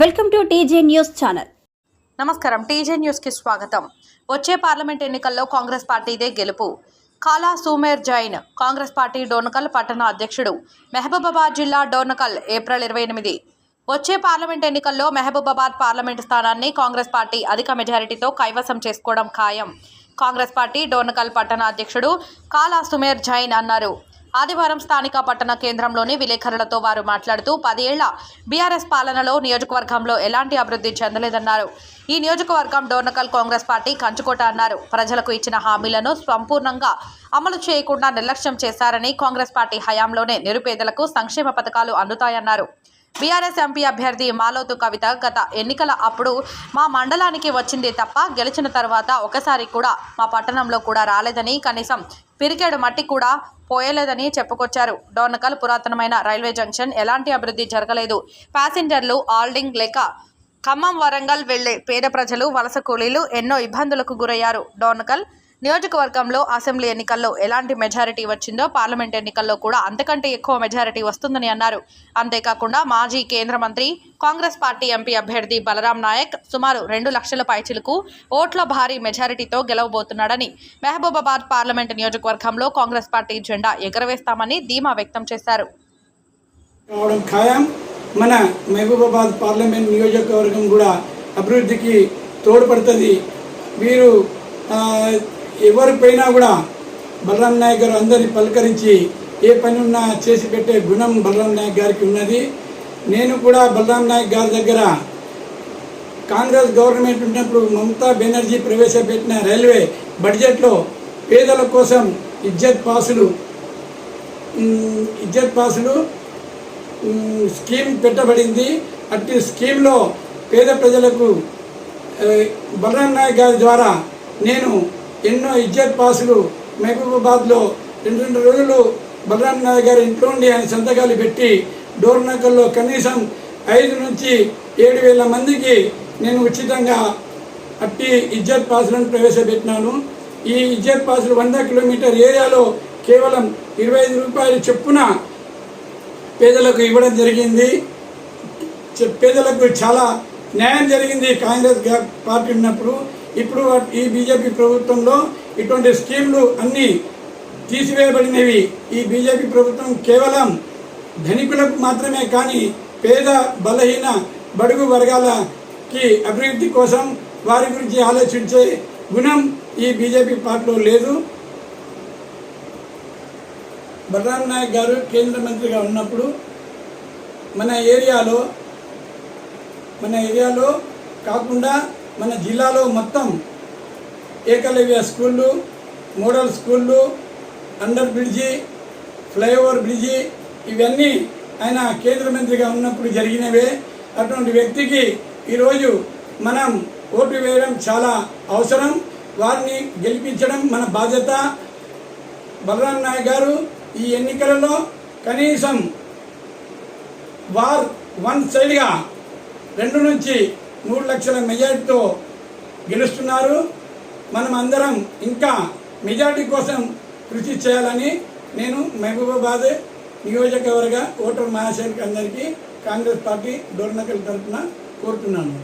Welcome to TJ news channel. నమస్కారం. TJ న్యూస్కి స్వాగతం. వచ్చే పార్లమెంట్ ఎన్నికల్లో కాంగ్రెస్ పార్టీదే గెలుపు. కాలా సూమేర్ జైన్ కాంగ్రెస్ పార్టీ డోర్నకల్ పట్టణ అధ్యక్షుడు. మెహబూబాబాద్ జిల్లా డోర్నకల్ ఏప్రిల్ ఇరవై ఎనిమిది. వచ్చే పార్లమెంట్ ఎన్నికల్లో మెహబూబాబాద్ పార్లమెంట్ స్థానాన్ని కాంగ్రెస్ పార్టీ అధిక మెజారిటీతో కైవసం చేసుకోవడం ఖాయం. కాంగ్రెస్ పార్టీ డోర్నకల్ పట్టణ అధ్యక్షుడు కాలా సుమేర్ జైన్ అన్నారు. ఆదివారం స్థానిక పట్టణ కేంద్రంలోని విలేకరులతో వారు మాట్లాడుతూ పదేళ్ళ బీఆర్ఎస్ పాలనలో నియోజకవర్గంలో ఎలాంటి అభివృద్ధి చెందలేదన్నారు. ఈ నియోజకవర్గం డోర్నకల్ కాంగ్రెస్ పార్టీ కంచుకోట అన్నారు. ప్రజలకు ఇచ్చిన హామీలను సంపూర్ణంగా అమలు చేయకుండా నిర్లక్ష్యం చేశారని కాంగ్రెస్ పార్టీ హయాంలోనే నిరుపేదలకు సంక్షేమ పథకాలు అందుతాయన్నారు. బీఆర్ఎస్ ఎంపీ అభ్యర్థి మాలోతు కవిత గత ఎన్నికల అప్పుడు మా మండలానికి వచ్చింది తప్ప గెలిచిన తర్వాత ఒకసారి కూడా మా పట్టణంలో కూడా రాలేదని కనీసం పిరికేడు మట్టి కూడా పోయలేదని చెప్పుకొచ్చారు. డోర్నకల్ పురాతనమైన రైల్వే జంక్షన్ ఎలాంటి అభివృద్ధి జరగలేదు. ప్యాసింజర్లు ఆల్డింగ్ లేక ఖమ్మం వరంగల్ వెళ్ళే పేద ప్రజలు వలస కూలీలు ఎన్నో ఇబ్బందులకు గురయ్యారు. డోర్నకల్ నియోజకవర్గంలో అసెంబ్లీ ఎన్నికల్లో ఎలాంటి మెజారిటీ వచ్చిందో పార్లమెంట్ ఎన్నికల్లో కూడా అంతకంటే ఎక్కువ మెజారిటీ వస్తుందని అన్నారు. అంతేకాకుండా మాజీ కేంద్ర మంత్రి కాంగ్రెస్ పార్టీ ఎంపీ అభ్యర్థి బలరాం నాయక్ సుమారు రెండు లక్షల పైచిలకు ఓట్ల భారీ మెజారిటీతో గెలవబోతున్నాడని మహబూబాబాద్ పార్లమెంట్ నియోజకవర్గంలో కాంగ్రెస్ పార్టీ జెండా ఎగరవేస్తామని ధీమా వ్యక్తం చేశారు. మన మహబూబాబాద్ పార్లమెంట్ నియోజకవర్గం కూడా అభివృద్ధికి తోడ్పడుతుంది. వీరు ఎవరిపైనా కూడా బలరాం నాయక్ గారు అందరిని పలకరించి ఏ పని ఉన్నా చేసి పెట్టే గుణం బలరాం నాయక్ గారికి ఉన్నది. నేను కూడా బలరాం నాయక్ గారి దగ్గర కాంగ్రెస్ గవర్నమెంట్ ఉన్నప్పుడు మమతా బెనర్జీ ప్రవేశపెట్టిన రైల్వే బడ్జెట్లో పేదల కోసం ఇజ్జత్ పాసులు ఇజ్జత్ పాసులు స్కీమ్ పెట్టబడింది. అట్టి స్కీమ్లో పేద ప్రజలకు బలరాం నాయక్ గారి ద్వారా నేను ఎన్నో ఇజ్జత్ పాసులు మహబూబాబాద్లో రెండు రెండు రోజులు బలరాం నాయక్ గారి ఇంట్లో ఉండి ఆయన సంతకాలు పెట్టి డోర్నకల్లో కనీసం ఐదు నుంచి ఏడు వేల మందికి నేను ఉచితంగా అట్టి ఇజ్జత్ పాసులను ప్రవేశపెట్టినాను. ఈ ఇజ్జత్ పాసులు వంద కిలోమీటర్ ఏరియాలో కేవలం ఇరవై ఐదు రూపాయలు చొప్పున పేదలకు ఇవ్వడం జరిగింది. పేదలకు చాలా న్యాయం జరిగింది కాంగ్రెస్ పార్టీ ఉన్నప్పుడు. ఇప్పుడు ఈ బీజేపీ ప్రభుత్వంలో ఇటువంటి స్కీమ్లు అన్నీ తీసివేయబడినవి. ఈ బీజేపీ ప్రభుత్వం కేవలం ధనికులకు మాత్రమే కానీ పేద బలహీన బడుగు వర్గాలకి అభివృద్ధి కోసం వారి గురించి ఆలోచించే గుణం ఈ బీజేపీ పార్టీలో లేదు. బలరాం నాయక్ గారు కేంద్ర మంత్రిగా ఉన్నప్పుడు మన ఏరియాలో మన ఏరియాలో కాకుండా మన జిల్లాలో మొత్తం ఏకలవ్య స్కూళ్ళు మోడల్ స్కూళ్ళు అండర్ బ్రిడ్జి ఫ్లైఓవర్ బ్రిడ్జి ఇవన్నీ ఆయన కేంద్ర మంత్రిగా ఉన్నప్పుడు జరిగినవే. అటువంటి వ్యక్తికి ఈరోజు మనం ఓటు వేయడం చాలా అవసరం. వారిని గెలిపించడం మన బాధ్యత. బలరాం నాయక్ గారు ఈ ఎన్నికలలో కనీసం వార్ వన్ సైడ్గా రెండు నుంచి మూడు లక్షల మెజార్టీతో గెలుస్తున్నారు. మనం అందరం ఇంకా మెజార్టీ కోసం కృషి చేయాలని నేను మహబూబాబాద్ నియోజకవర్గ ఓటర్ మహాశయులకి అందరికీ కాంగ్రెస్ పార్టీ డోర్నకల్ తరఫున కోరుతున్నాను.